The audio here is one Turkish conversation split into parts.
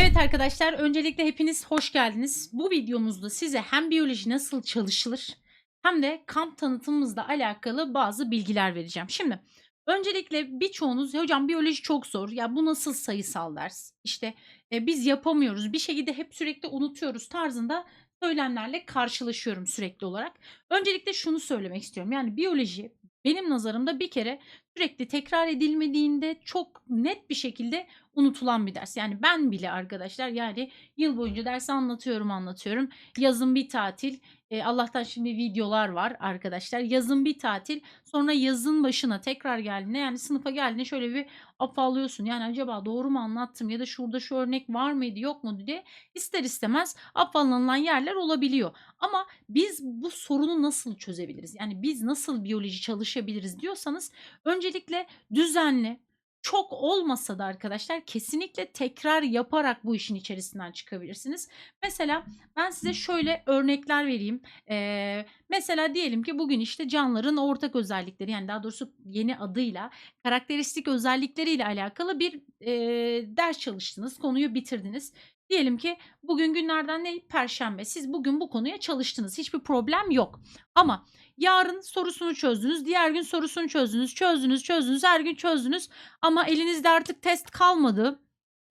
Evet arkadaşlar öncelikle hepiniz hoş geldiniz. Bu videomuzda size hem biyoloji nasıl çalışılır hem de kamp tanıtımımızla alakalı bazı bilgiler vereceğim. Şimdi öncelikle birçoğunuz hocam biyoloji çok zor ya bu nasıl sayısal ders işte e, biz yapamıyoruz bir şekilde hep sürekli unutuyoruz tarzında söylemlerle karşılaşıyorum sürekli olarak. Öncelikle şunu söylemek istiyorum yani biyoloji benim nazarımda bir kere sürekli tekrar edilmediğinde çok net bir şekilde unutulan bir ders. Yani ben bile arkadaşlar yani yıl boyunca dersi anlatıyorum anlatıyorum. Yazın bir tatil. e, Allah'tan şimdi videolar var arkadaşlar. Yazın bir tatil. Sonra yazın başına tekrar geldiğinde yani sınıfa geldiğinde şöyle bir afallıyorsun. Yani acaba doğru mu anlattım ya da şurada şu örnek var mıydı yok mu diye ister istemez afallanılan yerler olabiliyor. Ama biz bu sorunu nasıl çözebiliriz? Yani biz nasıl biyoloji çalışabiliriz diyorsanız öncelikle düzenli, çok olmasa da arkadaşlar kesinlikle tekrar yaparak bu işin içerisinden çıkabilirsiniz. Mesela ben size şöyle örnekler vereyim. Ee, mesela diyelim ki bugün işte canlıların ortak özellikleri yani daha doğrusu yeni adıyla karakteristik özellikleriyle alakalı bir e, ders çalıştınız, konuyu bitirdiniz. Diyelim ki bugün günlerden ne? Perşembe. Siz bugün bu konuya çalıştınız. Hiçbir problem yok. Ama yarın sorusunu çözdünüz, diğer gün sorusunu çözdünüz, çözdünüz, çözdünüz, her gün çözdünüz. Ama elinizde artık test kalmadı.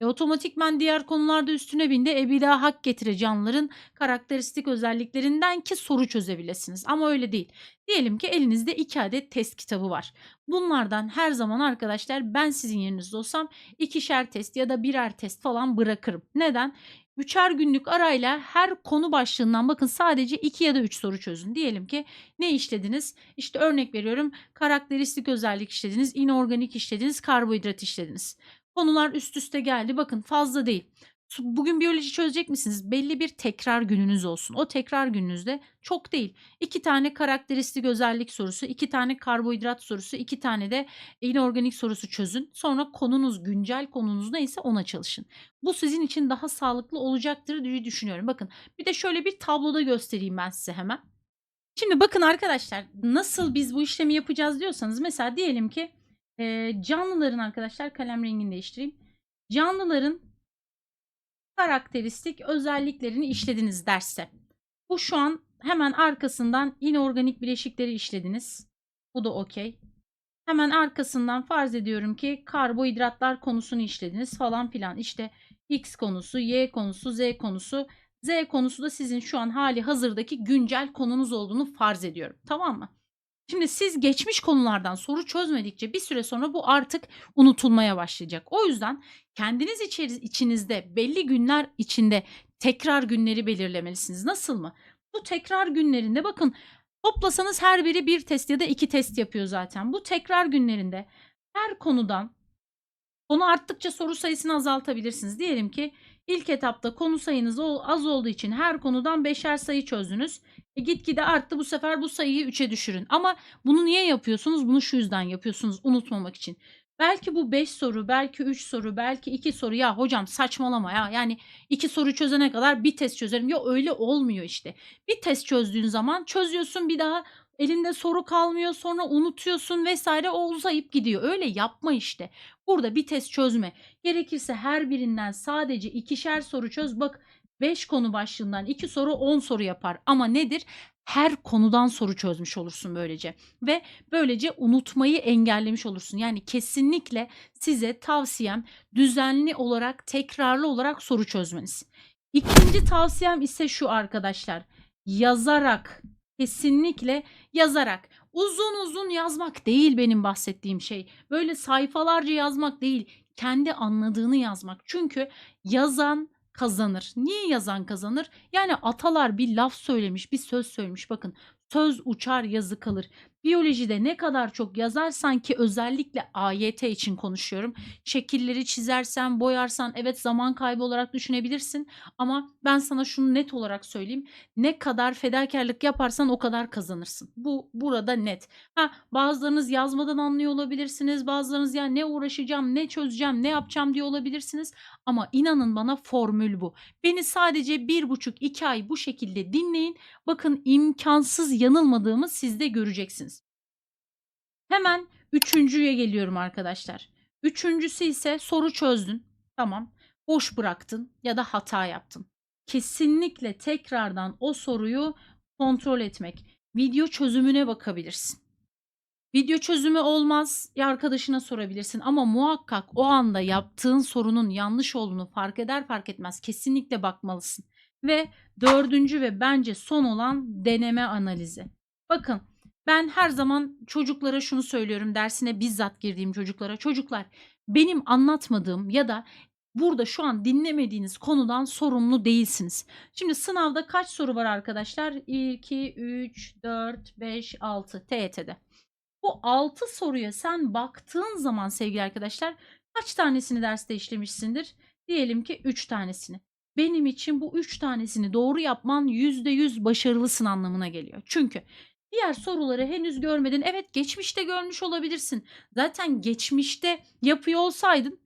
E, otomatikman diğer konularda üstüne bindi. E bir daha hak getire canlıların karakteristik özelliklerinden ki soru çözebilirsiniz. Ama öyle değil. Diyelim ki elinizde iki adet test kitabı var. Bunlardan her zaman arkadaşlar ben sizin yerinizde olsam ikişer test ya da birer test falan bırakırım. Neden? Üçer günlük arayla her konu başlığından bakın sadece 2 ya da 3 soru çözün. Diyelim ki ne işlediniz? İşte örnek veriyorum karakteristik özellik işlediniz, inorganik işlediniz, karbonhidrat işlediniz. Konular üst üste geldi. Bakın fazla değil. Bugün biyoloji çözecek misiniz? Belli bir tekrar gününüz olsun. O tekrar gününüzde çok değil. İki tane karakteristik özellik sorusu, iki tane karbonhidrat sorusu, iki tane de inorganik sorusu çözün. Sonra konunuz, güncel konunuz neyse ona çalışın. Bu sizin için daha sağlıklı olacaktır diye düşünüyorum. Bakın bir de şöyle bir tabloda göstereyim ben size hemen. Şimdi bakın arkadaşlar nasıl biz bu işlemi yapacağız diyorsanız mesela diyelim ki e, canlıların arkadaşlar kalem rengini değiştireyim. Canlıların karakteristik özelliklerini işlediniz derste. Bu şu an hemen arkasından inorganik bileşikleri işlediniz. Bu da okey. Hemen arkasından farz ediyorum ki karbohidratlar konusunu işlediniz falan filan. İşte X konusu, Y konusu, Z konusu. Z konusu da sizin şu an hali hazırdaki güncel konunuz olduğunu farz ediyorum. Tamam mı? Şimdi siz geçmiş konulardan soru çözmedikçe bir süre sonra bu artık unutulmaya başlayacak. O yüzden kendiniz içeri, içinizde belli günler içinde tekrar günleri belirlemelisiniz. Nasıl mı? Bu tekrar günlerinde bakın toplasanız her biri bir test ya da iki test yapıyor zaten. Bu tekrar günlerinde her konudan konu arttıkça soru sayısını azaltabilirsiniz. Diyelim ki ilk etapta konu sayınız az olduğu için her konudan beşer sayı çözdünüz. E, gitgide arttı bu sefer bu sayıyı 3'e düşürün. Ama bunu niye yapıyorsunuz? Bunu şu yüzden yapıyorsunuz unutmamak için. Belki bu 5 soru, belki 3 soru, belki 2 soru. Ya hocam saçmalama ya. Yani 2 soru çözene kadar bir test çözerim. Ya öyle olmuyor işte. Bir test çözdüğün zaman çözüyorsun bir daha elinde soru kalmıyor sonra unutuyorsun vesaire o uzayıp gidiyor. Öyle yapma işte. Burada bir test çözme. Gerekirse her birinden sadece ikişer soru çöz. Bak 5 konu başlığından 2 soru 10 soru yapar. Ama nedir? Her konudan soru çözmüş olursun böylece. Ve böylece unutmayı engellemiş olursun. Yani kesinlikle size tavsiyem düzenli olarak, tekrarlı olarak soru çözmeniz. İkinci tavsiyem ise şu arkadaşlar. Yazarak, kesinlikle yazarak. Uzun uzun yazmak değil benim bahsettiğim şey. Böyle sayfalarca yazmak değil. Kendi anladığını yazmak. Çünkü yazan kazanır. Niye yazan kazanır? Yani atalar bir laf söylemiş, bir söz söylemiş. Bakın söz uçar yazı kalır. Biyolojide ne kadar çok yazarsan ki özellikle AYT için konuşuyorum. Şekilleri çizersen, boyarsan evet zaman kaybı olarak düşünebilirsin. Ama ben sana şunu net olarak söyleyeyim. Ne kadar fedakarlık yaparsan o kadar kazanırsın. Bu burada net. Ha bazılarınız yazmadan anlıyor olabilirsiniz. Bazılarınız ya ne uğraşacağım, ne çözeceğim, ne yapacağım diye olabilirsiniz. Ama inanın bana formül bu. Beni sadece bir buçuk iki ay bu şekilde dinleyin. Bakın imkansız yanılmadığımı siz de göreceksiniz. Hemen üçüncüye geliyorum arkadaşlar. Üçüncüsü ise soru çözdün. Tamam. boş bıraktın ya da hata yaptın. Kesinlikle tekrardan o soruyu kontrol etmek. Video çözümüne bakabilirsin. Video çözümü olmaz ya arkadaşına sorabilirsin ama muhakkak o anda yaptığın sorunun yanlış olduğunu fark eder fark etmez kesinlikle bakmalısın. Ve dördüncü ve bence son olan deneme analizi. Bakın ben her zaman çocuklara şunu söylüyorum dersine bizzat girdiğim çocuklara. Çocuklar benim anlatmadığım ya da burada şu an dinlemediğiniz konudan sorumlu değilsiniz. Şimdi sınavda kaç soru var arkadaşlar? 2, 3, 4, 5, 6 TYT'de. Bu 6 soruya sen baktığın zaman sevgili arkadaşlar kaç tanesini derste işlemişsindir? Diyelim ki 3 tanesini. Benim için bu 3 tanesini doğru yapman %100 başarılısın anlamına geliyor. Çünkü diğer soruları henüz görmedin. Evet geçmişte görmüş olabilirsin. Zaten geçmişte yapıyor olsaydın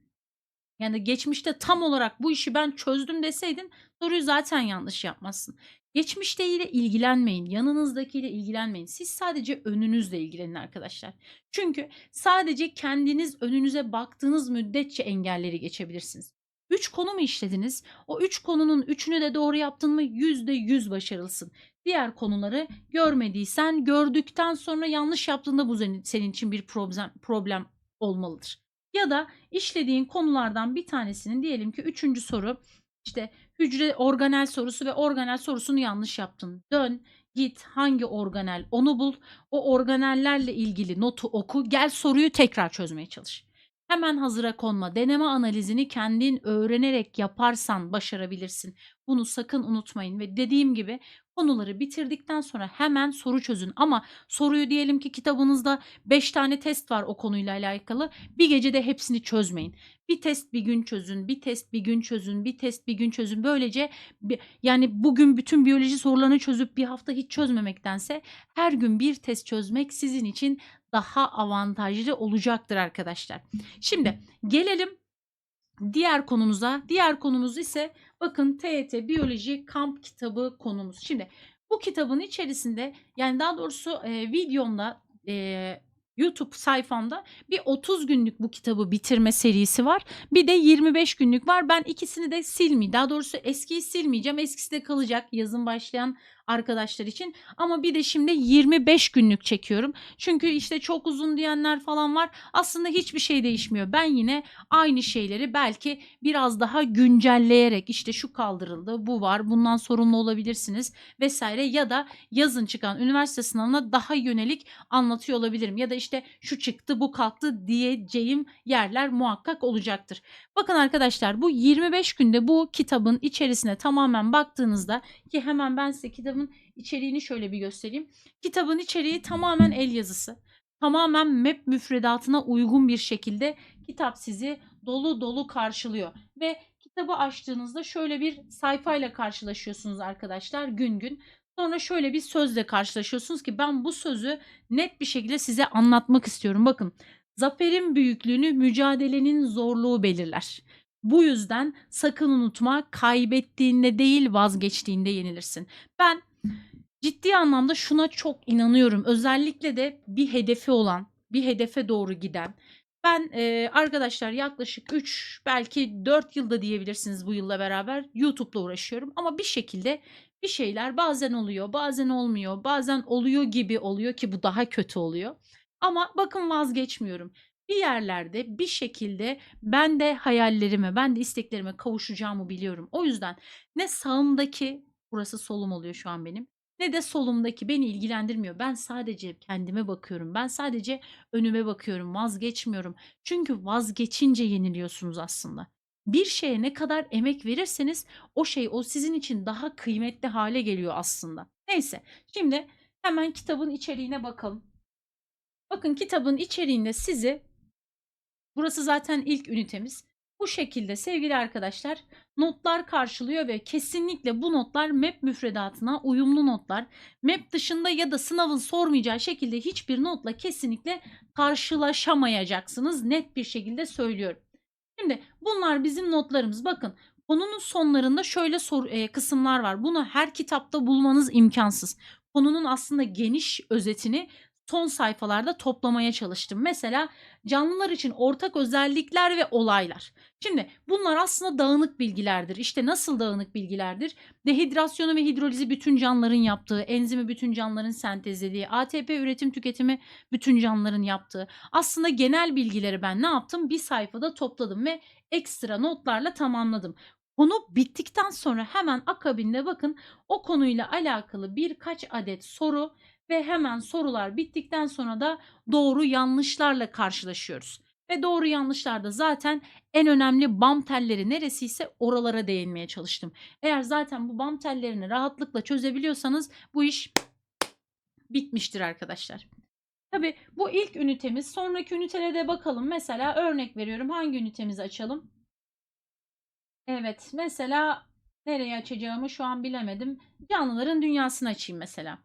yani geçmişte tam olarak bu işi ben çözdüm deseydin soruyu zaten yanlış yapmazsın. Geçmişteyle ilgilenmeyin, yanınızdakiyle ilgilenmeyin. Siz sadece önünüzle ilgilenin arkadaşlar. Çünkü sadece kendiniz önünüze baktığınız müddetçe engelleri geçebilirsiniz. 3 konu mu işlediniz? O 3 konunun 3'ünü de doğru yaptın mı %100 başarılısın. Diğer konuları görmediysen gördükten sonra yanlış yaptığında bu senin için bir problem, problem olmalıdır. Ya da işlediğin konulardan bir tanesinin diyelim ki üçüncü soru işte hücre organel sorusu ve organel sorusunu yanlış yaptın. Dön, git hangi organel onu bul. O organellerle ilgili notu oku. Gel soruyu tekrar çözmeye çalış. Hemen hazıra konma. Deneme analizini kendin öğrenerek yaparsan başarabilirsin. Bunu sakın unutmayın ve dediğim gibi konuları bitirdikten sonra hemen soru çözün. Ama soruyu diyelim ki kitabınızda 5 tane test var o konuyla alakalı. Bir gecede hepsini çözmeyin. Bir test bir gün çözün, bir test bir gün çözün, bir test bir gün çözün. Böylece yani bugün bütün biyoloji sorularını çözüp bir hafta hiç çözmemektense her gün bir test çözmek sizin için daha avantajlı olacaktır arkadaşlar. Şimdi gelelim diğer konumuza. Diğer konumuz ise bakın TYT Biyoloji Kamp kitabı konumuz. Şimdi bu kitabın içerisinde yani daha doğrusu e, videomda e, YouTube sayfamda bir 30 günlük bu kitabı bitirme serisi var. Bir de 25 günlük var. Ben ikisini de silmeyeyim. Daha doğrusu eskiyi silmeyeceğim. Eskisi de kalacak yazın başlayan arkadaşlar için. Ama bir de şimdi 25 günlük çekiyorum. Çünkü işte çok uzun diyenler falan var. Aslında hiçbir şey değişmiyor. Ben yine aynı şeyleri belki biraz daha güncelleyerek işte şu kaldırıldı, bu var, bundan sorumlu olabilirsiniz vesaire ya da yazın çıkan üniversite sınavına daha yönelik anlatıyor olabilirim. Ya da işte şu çıktı, bu kalktı diyeceğim yerler muhakkak olacaktır. Bakın arkadaşlar bu 25 günde bu kitabın içerisine tamamen baktığınızda ki hemen ben size kitabın içeriğini şöyle bir göstereyim. Kitabın içeriği tamamen el yazısı. Tamamen MEP müfredatına uygun bir şekilde kitap sizi dolu dolu karşılıyor. Ve kitabı açtığınızda şöyle bir sayfayla karşılaşıyorsunuz arkadaşlar gün gün. Sonra şöyle bir sözle karşılaşıyorsunuz ki ben bu sözü net bir şekilde size anlatmak istiyorum. Bakın zaferin büyüklüğünü mücadelenin zorluğu belirler. Bu yüzden sakın unutma kaybettiğinde değil vazgeçtiğinde yenilirsin. Ben ciddi anlamda şuna çok inanıyorum. Özellikle de bir hedefi olan, bir hedefe doğru giden. Ben e, arkadaşlar yaklaşık 3 belki 4 yılda diyebilirsiniz bu yılla beraber YouTube'la uğraşıyorum. Ama bir şekilde bir şeyler bazen oluyor, bazen olmuyor, bazen oluyor gibi oluyor ki bu daha kötü oluyor. Ama bakın vazgeçmiyorum. Bir yerlerde bir şekilde ben de hayallerime, ben de isteklerime kavuşacağımı biliyorum. O yüzden ne sağımdaki, burası solum oluyor şu an benim, ne de solumdaki beni ilgilendirmiyor. Ben sadece kendime bakıyorum. Ben sadece önüme bakıyorum, vazgeçmiyorum. Çünkü vazgeçince yeniliyorsunuz aslında. Bir şeye ne kadar emek verirseniz o şey o sizin için daha kıymetli hale geliyor aslında. Neyse, şimdi hemen kitabın içeriğine bakalım. Bakın kitabın içeriğinde sizi burası zaten ilk ünitemiz. Bu şekilde sevgili arkadaşlar notlar karşılıyor ve kesinlikle bu notlar MEP müfredatına uyumlu notlar. MEP dışında ya da sınavın sormayacağı şekilde hiçbir notla kesinlikle karşılaşamayacaksınız. Net bir şekilde söylüyorum. Şimdi bunlar bizim notlarımız. Bakın konunun sonlarında şöyle sor, e, kısımlar var. Bunu her kitapta bulmanız imkansız. Konunun aslında geniş özetini son sayfalarda toplamaya çalıştım. Mesela canlılar için ortak özellikler ve olaylar. Şimdi bunlar aslında dağınık bilgilerdir. İşte nasıl dağınık bilgilerdir? Dehidrasyonu ve hidrolizi bütün canlıların yaptığı, enzimi bütün canlıların sentezlediği, ATP üretim tüketimi bütün canlıların yaptığı. Aslında genel bilgileri ben ne yaptım? Bir sayfada topladım ve ekstra notlarla tamamladım. Konu bittikten sonra hemen akabinde bakın o konuyla alakalı birkaç adet soru ve hemen sorular bittikten sonra da doğru yanlışlarla karşılaşıyoruz. Ve doğru yanlışlarda zaten en önemli bam telleri neresiyse oralara değinmeye çalıştım. Eğer zaten bu bam tellerini rahatlıkla çözebiliyorsanız bu iş bitmiştir arkadaşlar. Tabii bu ilk ünitemiz. Sonraki ünitelere bakalım. Mesela örnek veriyorum. Hangi ünitemizi açalım? Evet, mesela nereye açacağımı şu an bilemedim. Canlıların dünyasını açayım mesela.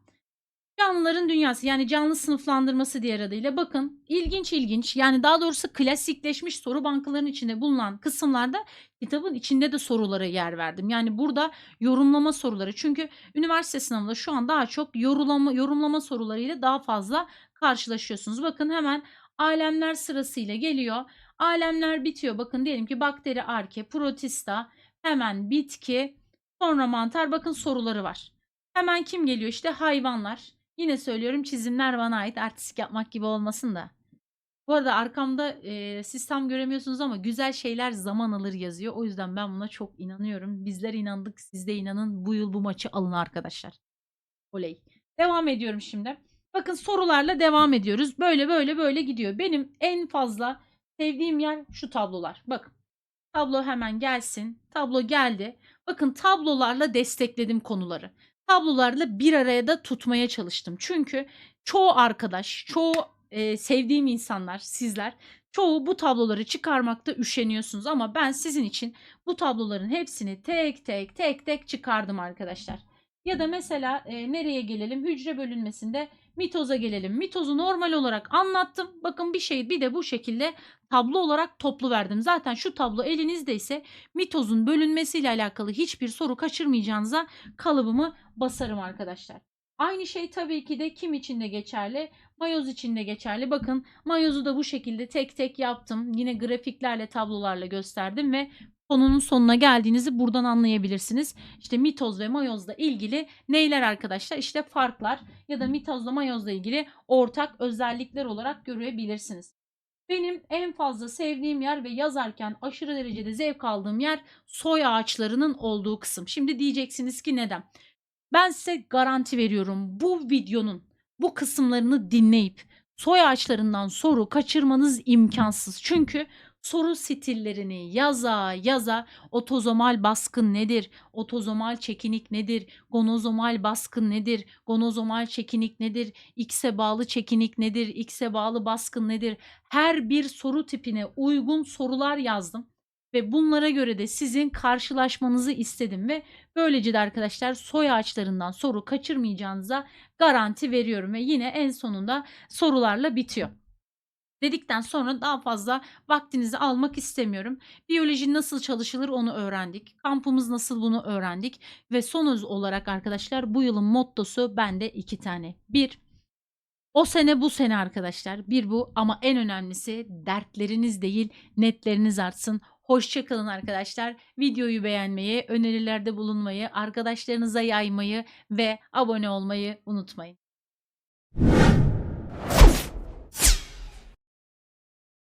Canlıların dünyası yani canlı sınıflandırması diğer adıyla bakın ilginç ilginç yani daha doğrusu klasikleşmiş soru bankalarının içinde bulunan kısımlarda kitabın içinde de sorulara yer verdim. Yani burada yorumlama soruları çünkü üniversite sınavında şu an daha çok yorumlama, yorumlama sorularıyla daha fazla karşılaşıyorsunuz. Bakın hemen alemler sırasıyla geliyor. Alemler bitiyor. Bakın diyelim ki bakteri, arke, protista, hemen bitki, sonra mantar. Bakın soruları var. Hemen kim geliyor? İşte hayvanlar. Yine söylüyorum çizimler bana ait. Artistik yapmak gibi olmasın da. Bu arada arkamda e, sistem göremiyorsunuz ama güzel şeyler zaman alır yazıyor. O yüzden ben buna çok inanıyorum. Bizler inandık, siz de inanın. Bu yıl bu maçı alın arkadaşlar. Oley. Devam ediyorum şimdi. Bakın sorularla devam ediyoruz. Böyle böyle böyle gidiyor. Benim en fazla sevdiğim yer şu tablolar. Bakın. Tablo hemen gelsin. Tablo geldi. Bakın tablolarla destekledim konuları. Tablolarla bir araya da tutmaya çalıştım. Çünkü çoğu arkadaş, çoğu e, sevdiğim insanlar, sizler çoğu bu tabloları çıkarmakta üşeniyorsunuz ama ben sizin için bu tabloların hepsini tek tek tek tek çıkardım arkadaşlar. Ya da mesela e, nereye gelelim? Hücre bölünmesinde mitoza gelelim. Mitozu normal olarak anlattım. Bakın bir şey bir de bu şekilde tablo olarak toplu verdim. Zaten şu tablo elinizdeyse mitozun bölünmesiyle alakalı hiçbir soru kaçırmayacağınıza kalıbımı basarım arkadaşlar. Aynı şey tabii ki de kim için de geçerli? Mayoz için de geçerli. Bakın mayozu da bu şekilde tek tek yaptım. Yine grafiklerle tablolarla gösterdim ve konunun sonuna geldiğinizi buradan anlayabilirsiniz. İşte mitoz ve mayozla ilgili neyler arkadaşlar? İşte farklar ya da mitozla mayozla ilgili ortak özellikler olarak görebilirsiniz. Benim en fazla sevdiğim yer ve yazarken aşırı derecede zevk aldığım yer soy ağaçlarının olduğu kısım. Şimdi diyeceksiniz ki neden? Ben size garanti veriyorum bu videonun bu kısımlarını dinleyip soy ağaçlarından soru kaçırmanız imkansız. Çünkü soru stillerini yaza yaza otozomal baskın nedir? Otozomal çekinik nedir? Gonozomal baskın nedir? Gonozomal çekinik nedir? X'e bağlı çekinik nedir? X'e bağlı baskın nedir? Her bir soru tipine uygun sorular yazdım ve bunlara göre de sizin karşılaşmanızı istedim ve böylece de arkadaşlar soy ağaçlarından soru kaçırmayacağınıza garanti veriyorum ve yine en sonunda sorularla bitiyor dedikten sonra daha fazla vaktinizi almak istemiyorum. Biyoloji nasıl çalışılır onu öğrendik. Kampımız nasıl bunu öğrendik. Ve son öz olarak arkadaşlar bu yılın mottosu bende iki tane. Bir, o sene bu sene arkadaşlar. Bir bu ama en önemlisi dertleriniz değil netleriniz artsın. Hoşçakalın arkadaşlar. Videoyu beğenmeyi, önerilerde bulunmayı, arkadaşlarınıza yaymayı ve abone olmayı unutmayın.